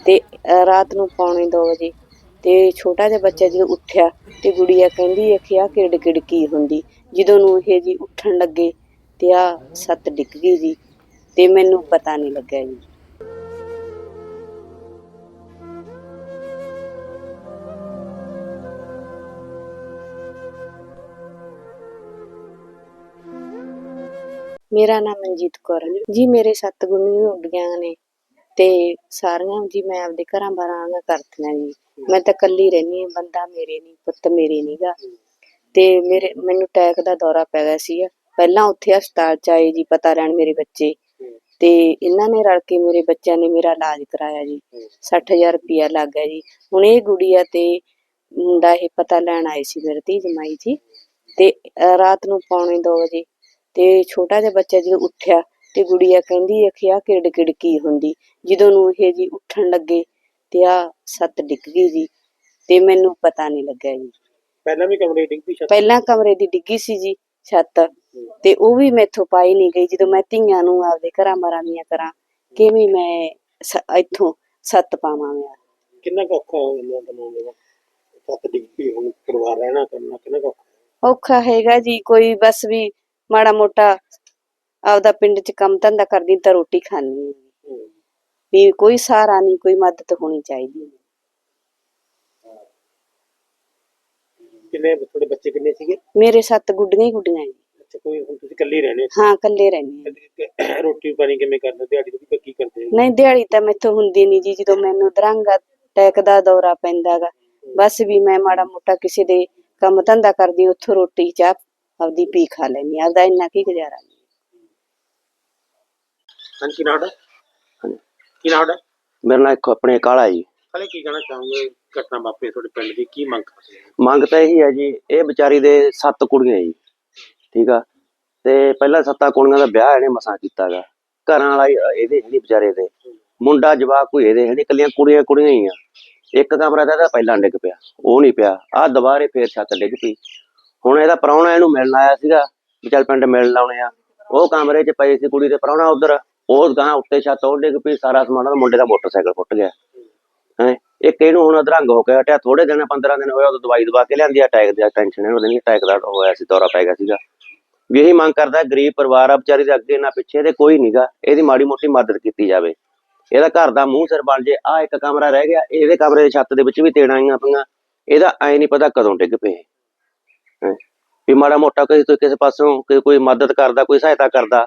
ਤੇ ਰਾਤ ਨੂੰ ਪੌਣੇ 2 ਵਜੇ। ਤੇ ਛੋਟਾ ਜਿਹਾ ਬੱਚਾ ਜਦੋਂ ਉੱਠਿਆ ਤੇ ਗੁੜੀਆ ਕਹਿੰਦੀ ਅਖਿਆ ਕਿੜ ਕਿੜ ਕੀ ਹੁੰਦੀ? ਜਦੋਂ ਨੂੰ ਇਹ ਜੀ ਉੱਠਣ ਲੱਗੇ ਤੇ ਆ ਸੱਤ ਡਿੱਗ ਗਈ ਜੀ ਤੇ ਮੈਨੂੰ ਪਤਾ ਨਹੀਂ ਲੱਗਿਆ ਜੀ। ਮੇਰਾ ਨਾਮ ਮਨਜੀਤ ਕੌਰ ਹੈ। ਜੀ, ਮੇਰੇ ਸੱਤ ਗੁੱਡੀਆਂ ਉੱਡੀਆਂ ਨੇ। ਤੇ ਸਾਰੀਆਂ ਜੀ ਮੈਂ ਆਪਦੇ ਘਰਾਂ ਬਾਰਾਂ ਕਰਤੀਆਂ ਜੀ। ਮੈਂ ਤਾਂ ਇਕੱਲੀ ਰਹਿੰਦੀ ਹਾਂ ਬੰਦਾ ਮੇਰੇ ਨਹੀਂ ਪੁੱਤ ਮੇਰੇ ਨਹੀਂਗਾ ਤੇ ਮੇਰੇ ਮੈਨੂੰ ਟੈਕ ਦਾ ਦੌਰਾ ਪੈ ਗਿਆ ਸੀ ਪਹਿਲਾਂ ਉੱਥੇ ਹਸਪਤਾਲ ਚ ਆਏ ਜੀ ਪਤਾ ਲੈਣ ਮੇਰੇ ਬੱਚੇ। ਤੇ ਇਹਨਾਂ ਨੇ ਰਲ ਕੇ ਮੇਰੇ ਬੱਚਿਆਂ ਨੇ ਮੇਰਾ ਇਲਾਜ ਕਰਾਇਆ ਜੀ। 60000 ਰੁਪਇਆ ਲੱਗ ਗਿਆ ਜੀ। ਹੁਣ ਇਹ ਗੁੜੀਆ ਤੇ ਮੁੰਡਾ ਇਹ ਪਤਾ ਲੈਣ ਆਏ ਸੀ ਮੇਰੇ ਧੀ ਜਮਾਈ ਜੀ। ਤੇ ਰਾਤ ਨੂੰ ਪੌਣੇ 2 ਵਜੇ। ਤੇ ਛੋਟਾ ਜਿਹਾ ਬੱਚਾ ਜਦੋਂ ਉੱਠਿਆ ਤੇ ਗੁੜੀਆ ਕਹਿੰਦੀ ਅਖਿਆ ਕਿੜ ਕਿੜ ਕੀ ਹੁੰਦੀ? ਜਦੋਂ ਨੂੰ ਇਹ ਜੀ ਉੱਠਣ ਲੱਗੇ ਤੇ ਆ ਸੱਤ ਡਿੱਗ ਗਈ ਜੀ ਤੇ ਮੈਨੂੰ ਪਤਾ ਨਹੀਂ ਲੱਗਿਆ ਜੀ। ਪਹਿਲਾਂ ਵੀ ਕਮਰੇ ਡਿੱਗ ਪਈ ਛੱਤ? ਪਹਿਲਾਂ ਕਮਰੇ ਦੀ ਡਿੱਗੀ ਸੀ ਜੀ ਛੱਤ ਤੇ ਉਹ ਵੀ ਮੈਥੋਂ ਪਾਈ ਨਹੀਂ ਗਈ। ਜਦੋਂ ਮੈਂ ਧੀਆਂ ਨੂੰ ਆਪਦੇ ਘਰਾਂ ਮਾਰਾਂ ਦੀਆਂ ਕਰਾਂ ਕਿਵੇਂ ਮੈਂ ਇੱਥੋਂ ਸੱਤ ਪਾਵਾਂ ਮੈਂ ਕਿੰਨਾ ਔਖਾ ਹੋ ਜਾਂਦਾ ਬਣਾਉਂਦੇ ਛੱਤ ਡਿੱਗ ਪਈ ਹੁਣ ਪਰਿਵਾਰ ਰਹਿਣਾ ਕਰਨਾ ਕਿੰਨਾ ਔਖਾ? ਔਖਾ ਹੈਗਾ ਜੀ ਕੋਈ ਬਸ ਵੀ ਮਾੜਾ ਮੋਟਾ ਆਪਦਾ ਪਿੰਡ 'ਚ ਕੰਮ ਧੰਦਾ ਕਰਦੀ ਤਾਂ ਰੋਟੀ ਖਾਣੀ ਹੂੰ। ਵੀ ਕੋਈ ਸਹਾਰਾ ਨਹੀਂ ਕੋਈ ਮਦਦ ਹੋਣੀ ਚਾਹੀਦੀ ਕਿੰਨੇ ਤੁਹਾਡੇ ਬੱਚੇ ਕਿੰਨੇ ਸੀਗੇ? ਮੇਰੇ ਸੱਤ ਗੁੱਡੀਆਂ ਹੀ ਗੁੱਡੀਆਂ ਜੀ। ਅੱਛਾ ਕੋਈ ਹੁਣ ਤੁਸੀਂ ਇਕੱਲੇ ਹੀ ਰਹਿੰਦੇ ਹੋ? ਹਾਂ ਇਕੱਲੇ ਰਹਿੰਦੇ ਤੇ ਰੋਟੀ ਪਾਣੀ ਕਿਵੇਂ ਕਰਦੇ? ਦਿਹਾੜੀ ਦੀ ਕੀ ਕਰਦੇ ਹੋ? ਨਹੀਂ ਦਿਹਾੜੀ ਤਾਂ ਮੈਥੋਂ ਹੁੰਦੀ ਨਹੀਂ ਜੀ ਜਦੋਂ ਮੈਨੂੰ ਦਰੰਗਾ ਟੈਕ ਦਾ ਦੌਰਾ ਪੈਂਦਾਗਾ ਬਸ ਵੀ ਮੈਂ ਮਾੜਾ ਮੋਟਾ ਕਿਸੇ ਦੇ ਕੰਮ ਧੰਦਾ ਕਰਦੀ ਉੱਥੋਂ ਰੋਟੀ ਚਾਹ ਆਪਦੀ ਪੀ ਖਾ ਲੈਂਦੀ ਆਪਦਾ ਇੰਨਾ ਕੀ ਗੁਜ਼ਾਰਾ ਹਾਂਜੀ ਕੀ ਨਾਮ ਹੈ ਹਾਂਜੀ। ਕੀ ਨਾਮ ਹੈ ਮੇਰਾ ਨਾਂ ਇੱਕ ਆਪਣੇ ਕਾਲਾ ਜੀ। ਹਲੇ ਕੀ ਕਹਿਣਾ ਚਾਹੋਗੇ ਘਟਨਾ ਵਾਪਰੀ ਤੁਹਾਡੇ ਪਿੰਡ ਦੀ? ਕੀ ਮੰਗ ਕਰਦੇ ਹੋ? ਮੰਗ ਤਾਂ ਇਹੀ ਹੈ ਜੀ ਇਹ ਵਿਚਾਰੀ ਦੇ ਸੱਤ ਕੁੜੀਆਂ ਜੀ ਠੀਕ ਆ? ਤੇ ਪਹਿਲਾਂ ਸੱਤਾਂ ਕੁੜੀਆਂ ਦਾ ਵਿਆਹ ਇਹਨੇ ਮਸਾਂ ਕੀਤਾਗਾ। ਘਰਾਂ ਵਾਲਾ ਹੀ ਇਹਦੇ ਜਿਹੜੀ ਵਿਚਾਰੇ ਦੇ। ਮੁੰਡਾ ਜਵਾਕ ਕੋਈ ਇਹਦੇ ਹੈ ਨੀ ਇਕੱਲੀਆਂ ਕੁੜੀਆਂ ਕੁੜੀਆਂ ਹੀ ਆ। ਇੱਕ ਕਮਰਾ ਤਾਂ ਇਹਦਾ ਪਹਿਲਾਂ ਡਿੱਗ ਪਿਆ ਉਹ ਨਹੀਂ ਪਿਆ। ਆਹ ਦੁਬਾਰੇ ਫੇਰ ਛੱਤ ਡਿੱਗ ਪਈ। ਹੁਣ ਇਹਦਾ ਪ੍ਰਾਹੁਣਾ ਇਹਨੂੰ ਮਿਲਣ ਆਇਆ ਸੀਗਾ ਵੀ ਚੱਲ ਪਿੰਡ ਮਿਲਣ ਆਉਣੇ ਆ। ਉਹ ਕਮਰੇ 'ਚ ਪਈ ਸੀ ਕੁੜੀ ਦੇ ਪ੍ਰਾਹੁਣਾ ਉਧਰ। ਉਹ ਗਾਂ ਉੱਤੇ ਛੱਤ ਉਹ ਡਿੱਗ ਪਈ ਸਾਰਾ ਸਮਾਨ ਉਹਦਾ ਮੁੰਡੇ ਦਾ ਮੋਟਰਸਾਈਕਲ ਫੁੱਟ ਗਿਆ। ਹੈ? ਇੱਕ ਇਹਨੂੰ ਹੁਣ ਅਧਰੰਗ ਹੋ ਕੇ ਹਟਿਆ ਥੋੜੇ ਦਿਨ 15 ਦਿਨ ਹੋਇਆ ਉਦੋਂ ਦਵਾਈ ਦਵਾ ਕੇ ਲਿਆਂਦੀ ਅਟੈਕ ਦੀ ਟੈਨਸ਼ਨ ਇਹਨੂੰ ਨਹੀਂ ਅਟੈਕ ਦਾ ਹੋਇਆ ਸੀ, ਦੌਰਾ ਪੈ ਗਿਆ ਸੀਗਾ। ਵੀ ਇਹੀ ਮੰਗ ਕਰਦਾ, ਗਰੀਬ ਪਰਿਵਾਰ ਆ, ਵਿਚਾਰੀ ਦੇ ਅੱਗੇ ਨਾ ਪਿੱਛੇ ਤੇ ਕੋਈ ਨਹੀਂਗਾ ਇਹਦੀ ਮਾੜੀ ਮੋਟੀ ਮਦਦ ਕੀਤੀ ਜਾਵੇ। ਇਹਦਾ ਘਰ ਦਾ ਮੂੰਹ ਸਿਰ ਬਣ ਜੇ ਆ ਇੱਕ ਕਮਰਾ ਰਹਿ ਗਿਆ, ਇਹਦੇ ਕਮਰੇ ਦੇ ਛੱਤ ਦੇ ਵਿੱਚ ਵੀ ਤੇੜਾਂ ਆਈਆਂ ਪਈਆਂ, ਇਹਦਾ ਐ ਨਹੀਂ ਪਤਾ ਕਦੋਂ ਡਿੱਗ ਪਏ। ਹੈਂ। ਵੀ ਮਾੜਾ ਮੋਟਾ ਕਿਸੇ ਤੋਂ ਕਿਸੇ ਪਾਸੋਂ, ਕੋਈ- ਕੋਈ ਮਦਦ ਕਰਦਾ, ਕੋਈ ਸਹਾਇਤਾ ਕਰਦਾ